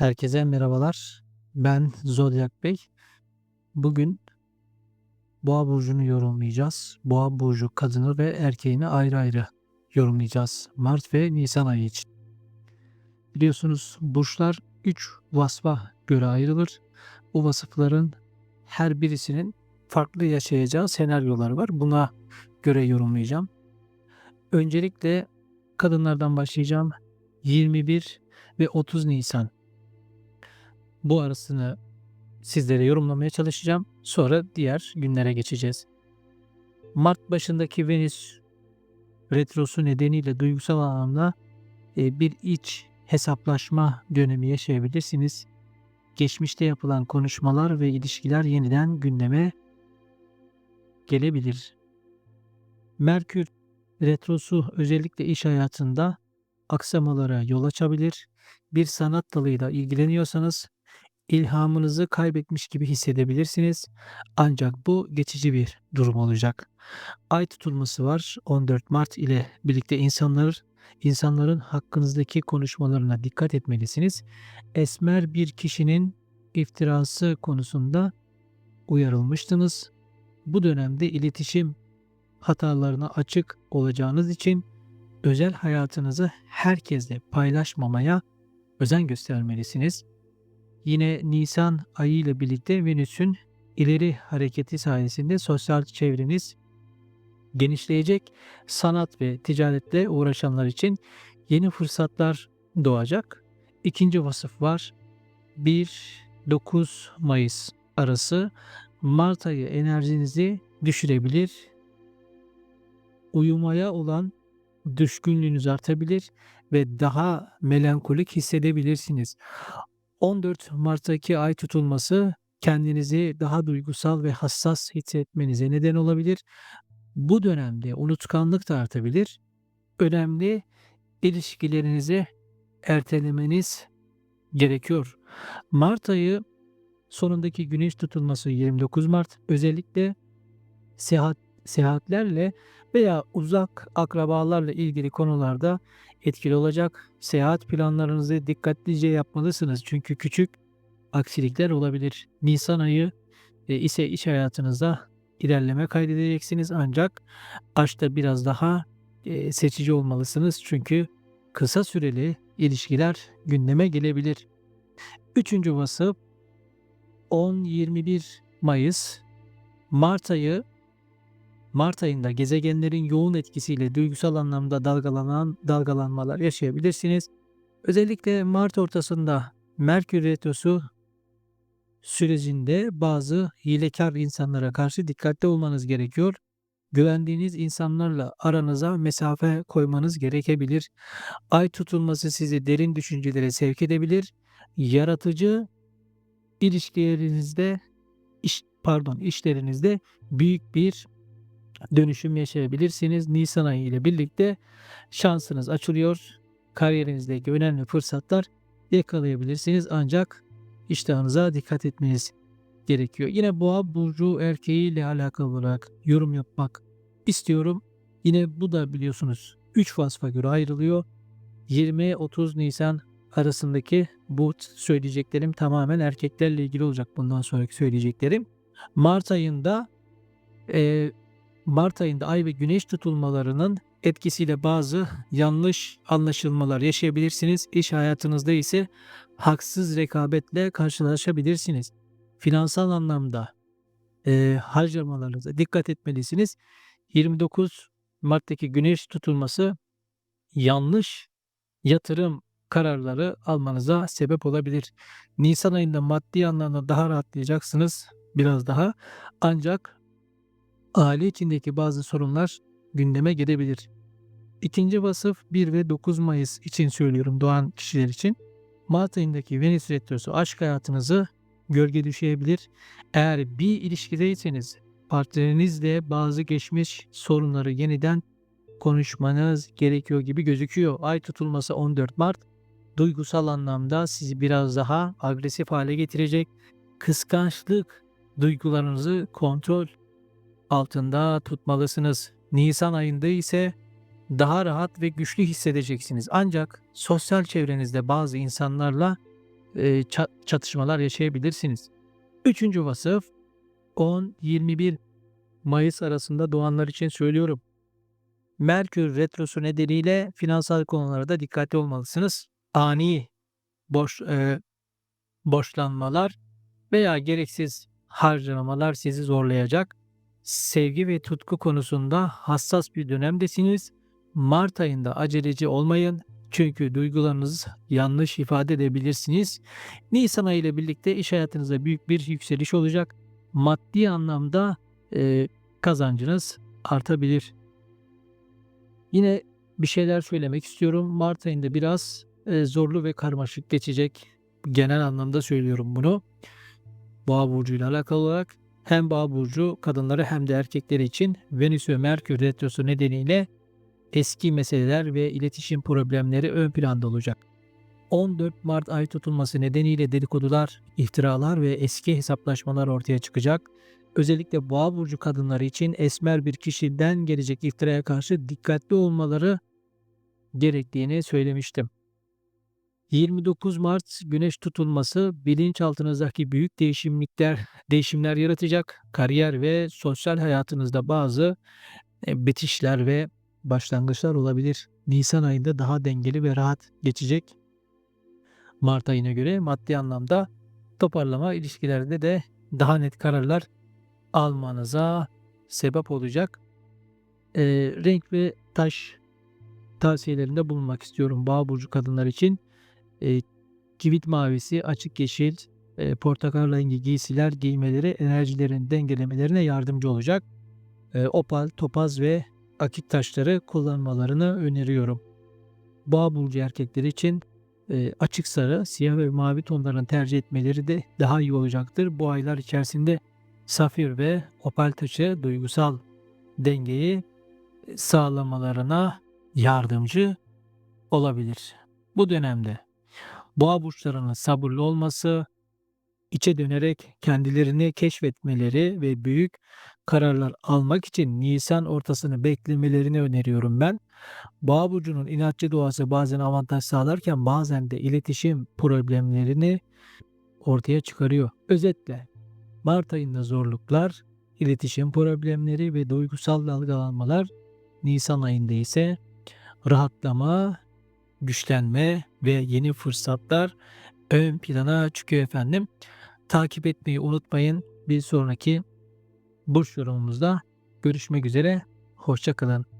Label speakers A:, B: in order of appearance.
A: Herkese merhabalar. Ben Zodyak Bey. Bugün Boğa burcunu yorumlayacağız. Boğa burcu kadını ve erkeğini ayrı ayrı yorumlayacağız. Mart ve Nisan ayı için. Biliyorsunuz burçlar 3 vasfa göre ayrılır. Bu vasıfların her birisinin farklı yaşayacağı senaryolar var. Buna göre yorumlayacağım. Öncelikle kadınlardan başlayacağım. 21 ve 30 Nisan bu arasını sizlere yorumlamaya çalışacağım. Sonra diğer günlere geçeceğiz. Mart başındaki Venüs retrosu nedeniyle duygusal anlamda e, bir iç hesaplaşma dönemi yaşayabilirsiniz. Geçmişte yapılan konuşmalar ve ilişkiler yeniden gündeme gelebilir. Merkür retrosu özellikle iş hayatında aksamalara yol açabilir. Bir sanat dalıyla ilgileniyorsanız ilhamınızı kaybetmiş gibi hissedebilirsiniz. Ancak bu geçici bir durum olacak. Ay tutulması var. 14 Mart ile birlikte insanlar insanların hakkınızdaki konuşmalarına dikkat etmelisiniz. Esmer bir kişinin iftirası konusunda uyarılmıştınız. Bu dönemde iletişim hatalarına açık olacağınız için özel hayatınızı herkesle paylaşmamaya özen göstermelisiniz. Yine Nisan ayı ile birlikte Venüs'ün ileri hareketi sayesinde sosyal çevreniz genişleyecek. Sanat ve ticaretle uğraşanlar için yeni fırsatlar doğacak. İkinci vasıf var. 1-9 Mayıs arası Mart ayı enerjinizi düşürebilir. Uyumaya olan düşkünlüğünüz artabilir ve daha melankolik hissedebilirsiniz. 14 Mart'taki ay tutulması kendinizi daha duygusal ve hassas hissetmenize neden olabilir. Bu dönemde unutkanlık da artabilir. Önemli ilişkilerinizi ertelemeniz gerekiyor. Mart ayı sonundaki güneş tutulması 29 Mart özellikle seyahat seyahatlerle veya uzak akrabalarla ilgili konularda etkili olacak. Seyahat planlarınızı dikkatlice yapmalısınız. Çünkü küçük aksilikler olabilir. Nisan ayı e, ise iş hayatınızda ilerleme kaydedeceksiniz. Ancak aşkta biraz daha e, seçici olmalısınız. Çünkü kısa süreli ilişkiler gündeme gelebilir. Üçüncü vasıf 10-21 Mayıs Mart ayı Mart ayında gezegenlerin yoğun etkisiyle duygusal anlamda dalgalanan dalgalanmalar yaşayabilirsiniz. Özellikle Mart ortasında Merkür Retrosu sürecinde bazı hilekar insanlara karşı dikkatli olmanız gerekiyor. Güvendiğiniz insanlarla aranıza mesafe koymanız gerekebilir. Ay tutulması sizi derin düşüncelere sevk edebilir. Yaratıcı ilişkilerinizde iş, pardon işlerinizde büyük bir dönüşüm yaşayabilirsiniz. Nisan ayı ile birlikte şansınız açılıyor. Kariyerinizdeki önemli fırsatlar yakalayabilirsiniz. Ancak iştahınıza dikkat etmeniz gerekiyor. Yine boğa burcu erkeği ile alakalı olarak yorum yapmak istiyorum. Yine bu da biliyorsunuz 3 vasfa göre ayrılıyor. 20-30 Nisan arasındaki bu söyleyeceklerim tamamen erkeklerle ilgili olacak bundan sonraki söyleyeceklerim. Mart ayında e, Mart ayında ay ve güneş tutulmalarının etkisiyle bazı yanlış anlaşılmalar yaşayabilirsiniz. İş hayatınızda ise haksız rekabetle karşılaşabilirsiniz. Finansal anlamda e, harcamalarınıza dikkat etmelisiniz. 29 Mart'taki güneş tutulması yanlış yatırım kararları almanıza sebep olabilir. Nisan ayında maddi anlamda daha rahatlayacaksınız biraz daha. Ancak aile içindeki bazı sorunlar gündeme gelebilir. İkinci vasıf 1 ve 9 Mayıs için söylüyorum doğan kişiler için. Mart ayındaki Venüs Retrosu aşk hayatınızı gölge düşebilir. Eğer bir ilişkideyseniz partnerinizle bazı geçmiş sorunları yeniden konuşmanız gerekiyor gibi gözüküyor. Ay tutulması 14 Mart duygusal anlamda sizi biraz daha agresif hale getirecek. Kıskançlık duygularınızı kontrol altında tutmalısınız. Nisan ayında ise daha rahat ve güçlü hissedeceksiniz. Ancak sosyal çevrenizde bazı insanlarla ça çatışmalar yaşayabilirsiniz. 3. vasıf 10-21 Mayıs arasında doğanlar için söylüyorum. Merkür retrosu nedeniyle finansal konularda dikkatli olmalısınız. Ani boş eee, borçlanmalar veya gereksiz harcamalar sizi zorlayacak. Sevgi ve tutku konusunda hassas bir dönemdesiniz. Mart ayında aceleci olmayın. Çünkü duygularınızı yanlış ifade edebilirsiniz. Nisan ayı ile birlikte iş hayatınızda büyük bir yükseliş olacak. Maddi anlamda eee, kazancınız artabilir. Yine bir şeyler söylemek istiyorum. Mart ayında biraz eee, zorlu ve karmaşık geçecek. Genel anlamda söylüyorum bunu. Boğa burcuyla alakalı olarak hem Boğa burcu kadınları hem de erkekleri için Venüs ve Merkür retrosu nedeniyle eski meseleler ve iletişim problemleri ön planda olacak. 14 Mart ay tutulması nedeniyle dedikodular, iftiralar ve eski hesaplaşmalar ortaya çıkacak. Özellikle Boğa burcu kadınları için esmer bir kişiden gelecek iftiraya karşı dikkatli olmaları gerektiğini söylemiştim. 29 Mart güneş tutulması bilinçaltınızdaki büyük değişimlikler, değişimler yaratacak. Kariyer ve sosyal hayatınızda bazı e, bitişler ve başlangıçlar olabilir. Nisan ayında daha dengeli ve rahat geçecek. Mart ayına göre maddi anlamda toparlama ilişkilerde de daha net kararlar almanıza sebep olacak. Eee, renk ve taş tavsiyelerinde bulunmak istiyorum Boğa burcu kadınlar için. Eee, kivit mavisi, açık yeşil, eee, portakal rengi giysiler giymeleri enerjilerin dengelemelerine yardımcı olacak. Eee, opal, topaz ve akik taşları kullanmalarını öneriyorum. Boğa burcu erkekleri için eee, açık sarı, siyah ve mavi tonlarını tercih etmeleri de daha iyi olacaktır. Bu aylar içerisinde safir ve opal taşı duygusal dengeyi sağlamalarına yardımcı olabilir. Bu dönemde Boğa burçlarının sabırlı olması, içe dönerek kendilerini keşfetmeleri ve büyük kararlar almak için nisan ortasını beklemelerini öneriyorum ben. Boğa burcunun inatçı doğası bazen avantaj sağlarken bazen de iletişim problemlerini ortaya çıkarıyor. Özetle Mart ayında zorluklar, iletişim problemleri ve duygusal dalgalanmalar, Nisan ayında ise rahatlama, güçlenme ve yeni fırsatlar ön plana çıkıyor efendim. Takip etmeyi unutmayın. Bir sonraki burç yorumumuzda görüşmek üzere. Hoşça kalın.